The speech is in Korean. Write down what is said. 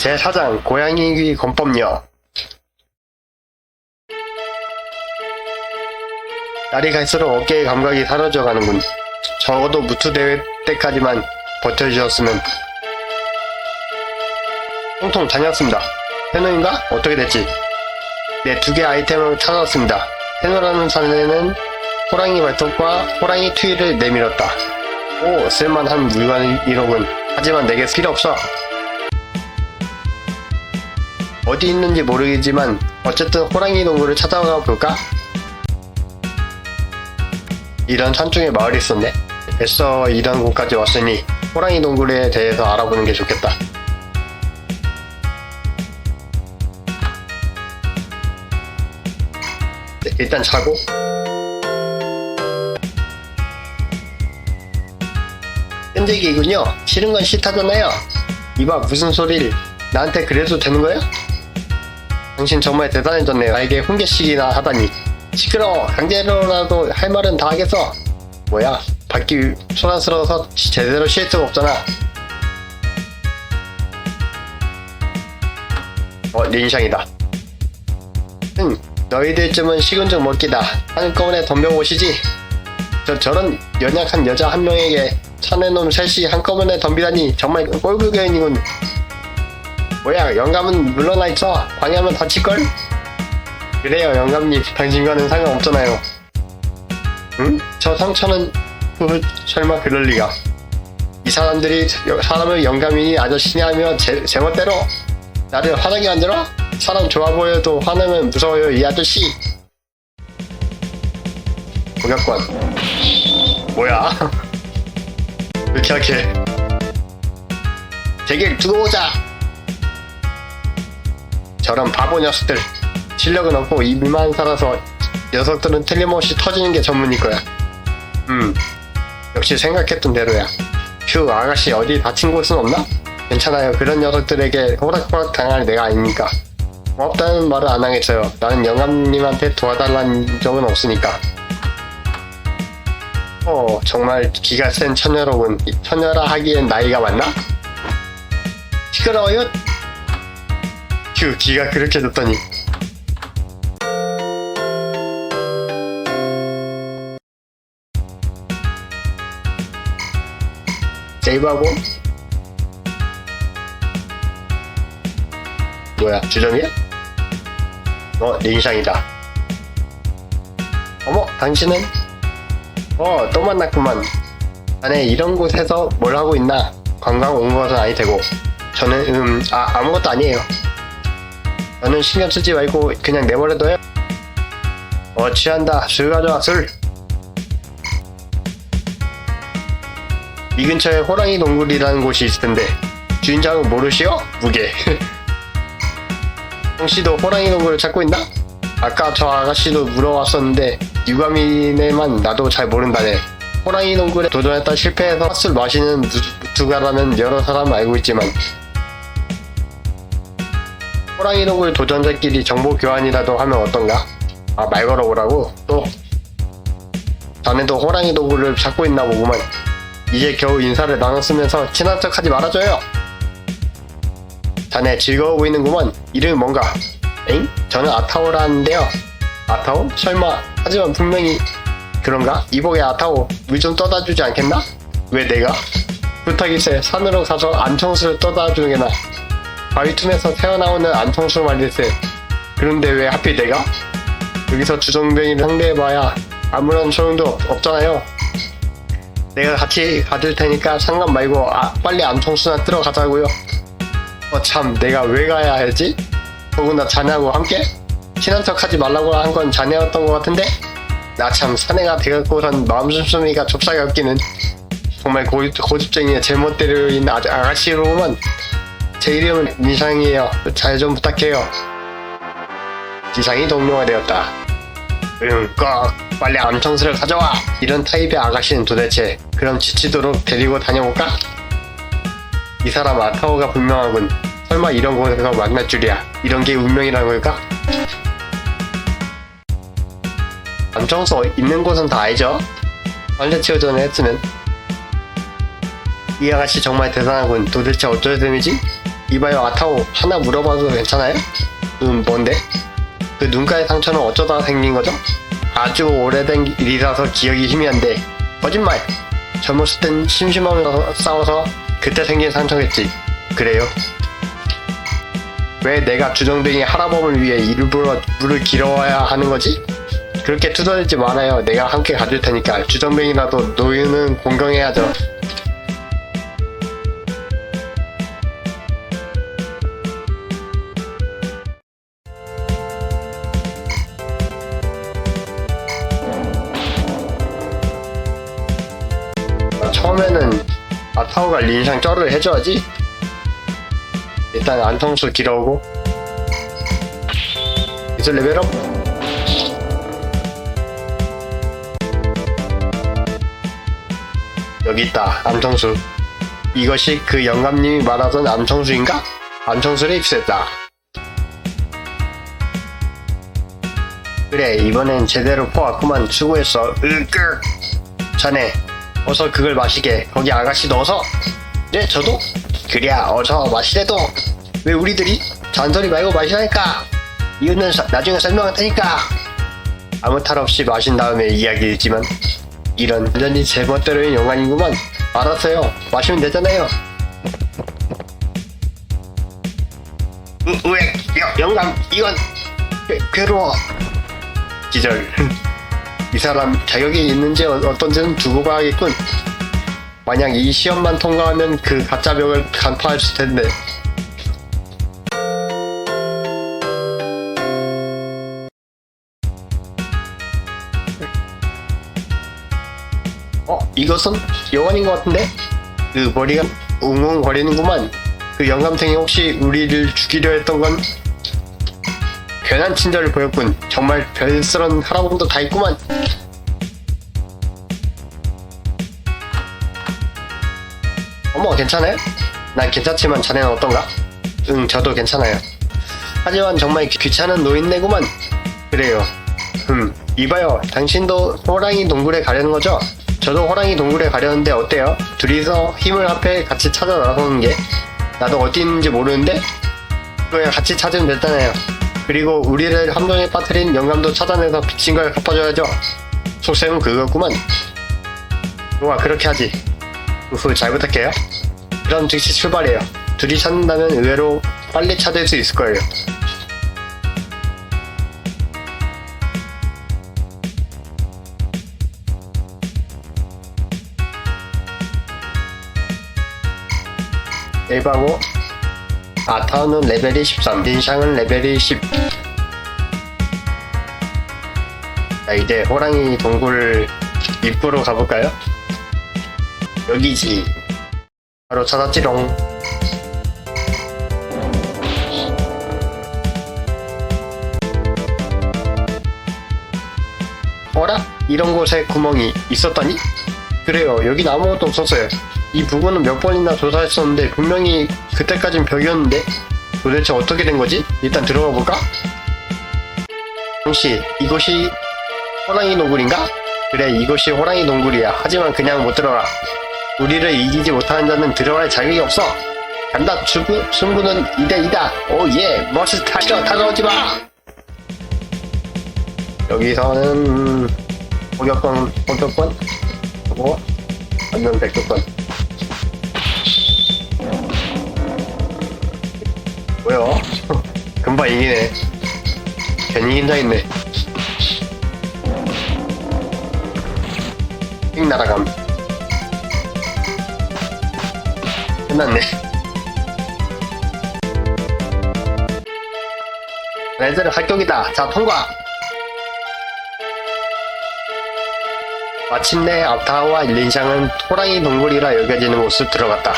제4장 고양이 권법녀 날이 갈수록 어깨의 감각이 사라져 가는군. 적어도 무투 대회 때까지만 버텨주셨으면. 통통 다녔습니다. 해노인가? 어떻게 됐지? 네, 두개 아이템을 찾았습니다. 해노라는 사내는 호랑이 발톱과 호랑이 투이를 내밀었다. 오, 쓸만한 물건이로군. 하지만 내게 필요 없어. 어디 있는지 모르겠지만 어쨌든 호랑이 동굴을 찾아가 볼까? 이런 산중에 마을이 있었네. 애써 이런 곳까지 왔으니 호랑이 동굴에 대해서 알아보는 게 좋겠다. 네, 일단 자고 끈질기군요. 싫은 건 싫다잖아요. 이봐 무슨 소리를 나한테 그래도 되는 거야? 당신 정말 대단해졌네요. 나에게 훈계식이나 하다니. 시끄러워. 강제로라도 할 말은 다 하겠어. 뭐야? 받기 소란스러워서 제대로 쉴 수가 없잖아. 어, 린샹이다. 응, 너희들쯤은 식은 죽 먹기다. 한꺼번에 덤벼보시지. 저, 저런 연약한 여자 한 명에게 차내놈 셋이 한꺼번에 덤비다니 정말 꼴불견이군. 뭐야, 영감은 물러나 있어. 방해하면 다칠걸? 그래요, 영감님. 당신과는 상관없잖아요. 응? 저 상처는, 그, 설마 그럴 리가. 이 사람들이 사람을 영감이니 아저씨니 하며 제, 제멋대로 나를 화나게 만들어? 사람 좋아 보여도 화나면 무서워요, 이 아저씨. 고객관. 뭐야? 왜 이렇게 약해? 제길 두고 오자! 저런 바보 녀석들. 실력은 없고 입만 살아서 녀석들은 틀림없이 터지는 게 전문일 거야. 음, 역시 생각했던 대로야. 휴, 아가씨 어디 다친 곳은 없나? 괜찮아요. 그런 녀석들에게 호락호락 당할 내가 아니니까. 고맙다는 말을 안 하겠어요. 나는 영감님한테 도와달라는 적은 없으니까. 어, 정말 기가 센 처녀로군. 이 처녀라 하기엔 나이가 많나? 시끄러워요? 휴, 기가 그렇게 좋더니. 세이브하고. 뭐야, 주정이야? 어, 린샹이다. 어머, 당신은? 어, 또 만났구만. 자네 이런 곳에서 뭘 하고 있나? 관광 온 것은 아니 되고. 저는, 음, 아, 아무것도 아니에요. 저는 신경 쓰지 말고 그냥 내버려둬요. 어, 취한다. 술 가져와, 술. 이 근처에 호랑이 동굴이라는 곳이 있을 텐데, 주인장은 모르시오? 무게. 홍씨도 호랑이 동굴을 찾고 있나? 아까 저 아가씨도 물어봤었는데, 유감이네만 나도 잘 모른다네. 호랑이 동굴에 도전했다 실패해서 술 마시는 무투가라는 여러 사람 알고 있지만, 호랑이 동굴 도전자끼리 정보 교환이라도 하면 어떤가? 아, 말 걸어보라고? 또? 자네도 호랑이 동굴을 찾고 있나 보구만. 이제 겨우 인사를 나눴으면서 친한 척 하지 말아줘요. 자네 즐거워 보이는구먼. 이름이 뭔가? 엥? 저는 아타오라는데요. 아타오? 설마. 하지만 분명히 그런가? 이복의 아타오 물 좀 떠다 주지 않겠나? 왜 내가? 부탁일세 산으로 가서 안청수를 떠다 주게나. 바위 틈에서 새어나오는 안청수 말일세. 그런데 왜 하필 내가? 여기서 주정뱅이를 상대해봐야 아무런 소용도 없- 없잖아요. 내가 같이 가줄 테니까 상관 말고 아, 빨리 안청수나 들어가자고요. 어 참 내가 왜 가야 하지? 더구나 자네하고 함께? 친한 척 하지 말라고 한 건 자네였던 것 같은데? 나 참 사내가 되갖고선 마음 씀씀이가 좁싸게 없기는 정말 고, 고집쟁이의 제멋대로인 아, 아가씨로만 제 이름은 니상이에요 잘 좀 부탁해요 니상이 동료가 되었다 응, 꼭 빨리 암청수를 가져와 이런 타입의 아가씨는 도대체 그럼 지치도록 데리고 다녀볼까? 이 사람 아타오가 분명하군 설마 이런 곳에서 만날 줄이야 이런 게 운명이라는 걸까? 암청소 있는 곳은 다 알죠? 빨래 치워전을 했으면 이 아가씨 정말 대단하군 도대체 어쩔 셈이지? 이봐요 아타오 하나 물어봐도 괜찮아요? 음 뭔데? 그 눈가의 상처는 어쩌다 생긴 거죠? 아주 오래된 일이라서 기억이 희미한데 거짓말! 젊었을 땐 심심하면서 싸워서 그때 생긴 상처겠지 그래요? 왜 내가 주정뱅이 하라범을 위해 일부러 물을 길어야 하는 거지? 그렇게 투덜지 말아요 내가 함께 가줄 테니까 주정뱅이라도 노유는 공경해야죠 처음에는 아타오가 린샹 쩔을 해줘야지. 일단 안성수 길어오고. 기술 레벨업. 여기 있다 암청수. 이것이 그 영감님이 말하던 암청수인가? 암청수를 입수했다. 그래 이번엔 제대로 퍼왔구만 수고했어 으끄. 자네 어서 그걸 마시게. 거기 아가씨 넣어서. 네 저도 그래야 어서 마시래도. 왜 우리들이 잔소리 말고 마시라니까. 이유는 사- 나중에 설명할 테니까. 아무 탈 없이 마신 다음에 이야기했지만 이런 완전히 제 멋대로의 영광이구만. 알았어요. 마시면 되잖아요. 으, 왜 여- 영감 이건 괴, 괴로워. 기절 이 사람 자격이 있는지 어- 어떤지는 두고 봐야겠군. 만약 이 시험만 통과하면 그 가짜 벽을 간파할 수 텐데. 어, 이것은 여관인 것 같은데? 그 머리가 웅웅거리는구만. 그 영감탱이 혹시 우리를 죽이려 했던 건 괜한 친절을 보였군. 정말 별스런 할아버지도 다 있구만. 어머, 괜찮아요? 난 괜찮지만 자네는 어떤가? 응, 저도 괜찮아요. 하지만 정말 귀- 귀찮은 노인네구만. 그래요. 음, 이봐요. 당신도 호랑이 동굴에 가려는 거죠? 저도 호랑이 동굴에 가려는데 어때요? 둘이서 힘을 합해 같이 찾아 나서는 게 나도 어디 있는지 모르는데 그냥 같이 찾으면 됐잖아요. 그리고 우리를 함정에 빠뜨린 영감도 찾아내서 빚진 걸 갚아줘야죠. 속셈은 그거구만. 좋아, 그렇게 하지. 우후, 잘 부탁해요. 그럼 즉시 출발해요. 둘이 찾는다면 의외로 빨리 찾을 수 있을 거예요. 일바고 아타우는 레벨이 13, 린샹은 레벨이 10. 자, 이제 호랑이 동굴 입구로 가볼까요? 여기지. 바로 찾았지롱. 어라? 이런 곳에 구멍이 있었다니? 그래요. 여긴 아무것도 없었어요. 이 부분은 몇 번이나 조사했었는데 분명히 그때까진 벽이었는데 도대체 어떻게 된 거지? 일단 들어가 볼까? 혹시 이곳이 호랑이 동굴인가? 그래 이곳이 호랑이 동굴이야. 하지만 그냥 못 들어가. 우리를 이기지 못하는 자는 들어갈 자격이 없어. 간다 승부, 승부는 2대2다. 오예 멋있다. 싫어 다가오지 마. 여기서는 포격권 포격권 하고 완전 백격권 뭐야 금방 이기네. 괜히 긴장했네. 휙 날아감. 끝났네. 레드는 합격이다. 자 통과. 마침내 아타와 린샹은 호랑이 동굴이라 여겨지는 곳을 들어갔다